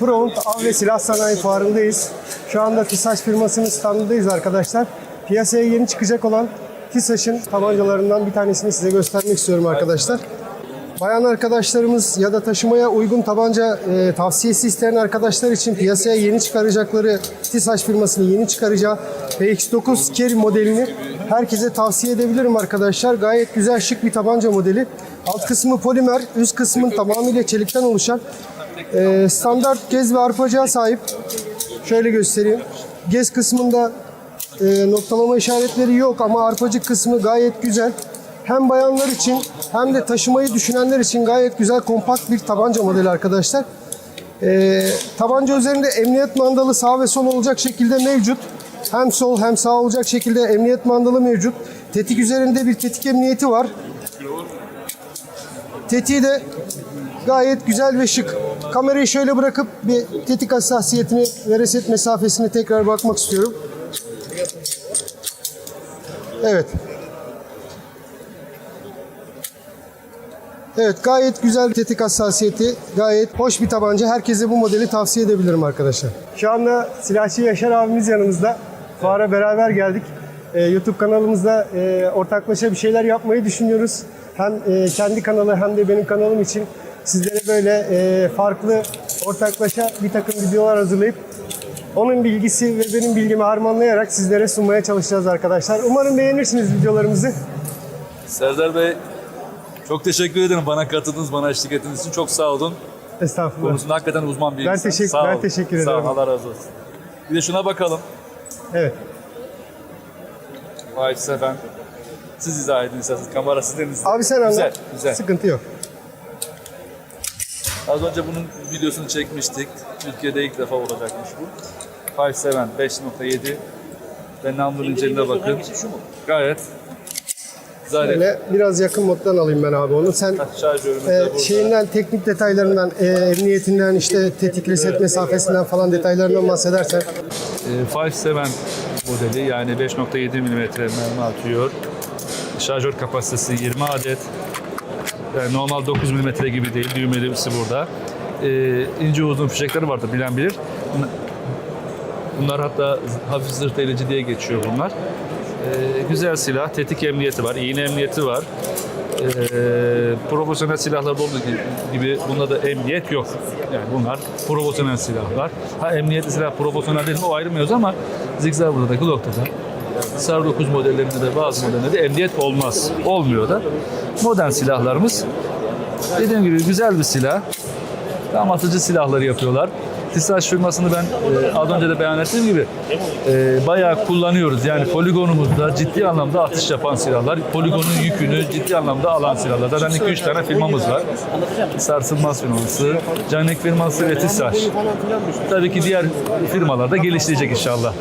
Pround Av ve Silah Sanayi Fuarı'ndayız. Şu anda TİSAŞ firmasının standındayız arkadaşlar. Piyasaya yeni çıkacak olan TİSAŞ'ın tabancalarından bir tanesini size göstermek istiyorum arkadaşlar. Bayan arkadaşlarımız ya da taşımaya uygun tabanca e, tavsiyesi isteyen arkadaşlar için piyasaya yeni çıkaracakları TİSAŞ firmasının yeni çıkaracağı PX9 Carry modelini herkese tavsiye edebilirim arkadaşlar. Gayet güzel şık bir tabanca modeli. Alt kısmı polimer, üst kısmın tamamıyla çelikten oluşan e, standart gez ve arpacağa sahip. Şöyle göstereyim. Gez kısmında e, noktalama işaretleri yok ama arpacık kısmı gayet güzel. Hem bayanlar için hem de taşımayı düşünenler için gayet güzel kompakt bir tabanca modeli arkadaşlar. E, tabanca üzerinde emniyet mandalı sağ ve sol olacak şekilde mevcut. Hem sol hem sağ olacak şekilde emniyet mandalı mevcut. Tetik üzerinde bir tetik emniyeti var. Tetiği de gayet güzel ve şık. Kamerayı şöyle bırakıp bir tetik hassasiyetini ve reset mesafesine tekrar bakmak istiyorum. Evet. Evet gayet güzel tetik hassasiyeti. Gayet hoş bir tabanca. Herkese bu modeli tavsiye edebilirim arkadaşlar. Şu anda silahçı Yaşar abimiz yanımızda. Fuara beraber geldik. Ee, YouTube kanalımızda e, ortaklaşa bir şeyler yapmayı düşünüyoruz. Hem e, kendi kanalı hem de benim kanalım için sizlere böyle e, farklı ortaklaşa bir takım videolar hazırlayıp onun bilgisi ve benim bilgimi harmanlayarak sizlere sunmaya çalışacağız arkadaşlar. Umarım beğenirsiniz videolarımızı. Serdar Bey çok teşekkür ederim bana katıldınız, bana eşlik ettiğiniz için çok sağ olun. Estağfurullah. Konusunda hakikaten uzman bir Ben insan. teşekkür- Sağ ben olun. teşekkür Sağ olun, ederim. Allah razı olsun. Bir de şuna bakalım. Evet. Vay Sefen. Siz izah edin isterseniz. Kamera izah. Abi sen anlat. Güzel, güzel. Sıkıntı yok. Az önce bunun videosunu çekmiştik. Türkiye'de ilk defa olacakmış bu. 57 5.7 ve number inceline bakın. Gayet. Böyle biraz yakın moddan alayım ben abi onu. Sen e, burada. şeyinden, teknik detaylarından, e, emniyetinden, işte tetik reset mesafesinden falan detaylarından bahsedersen. Ee, 57 modeli yani 5.7 mm mermi atıyor. Şarjör kapasitesi 20 adet. Yani normal 9 mm gibi değil. Düğmelisi burada. Ee, ince uzun fişekleri vardır bilen bilir. Bunlar- hatta hafif zırh diye geçiyor bunlar. Ee, güzel silah. Tetik emniyeti var. iğne emniyeti var. Ee, profesyonel silahlarda olduğu gibi bunda da emniyet yok. Yani bunlar profesyonel silahlar. Ha emniyetli silah profesyonel değil mi o ayrı mevzu ama Zigzag burada da Glock'ta da SAR 9 modellerinde de bazı modellerde emniyet olmaz. Olmuyor da. Modern silahlarımız dediğim gibi güzel bir silah. Tam atıcı silahları yapıyorlar. TİSAŞ firmasını ben e, az önce de beyan ettiğim gibi e, bayağı kullanıyoruz. Yani poligonumuzda ciddi anlamda atış yapan silahlar, poligonun yükünü ciddi anlamda alan silahlar. Zaten 2-3 tane firmamız var. Sarsılmaz firması, Canik firması ve TİSAŞ. Tabii ki diğer firmalar da geliştirecek inşallah.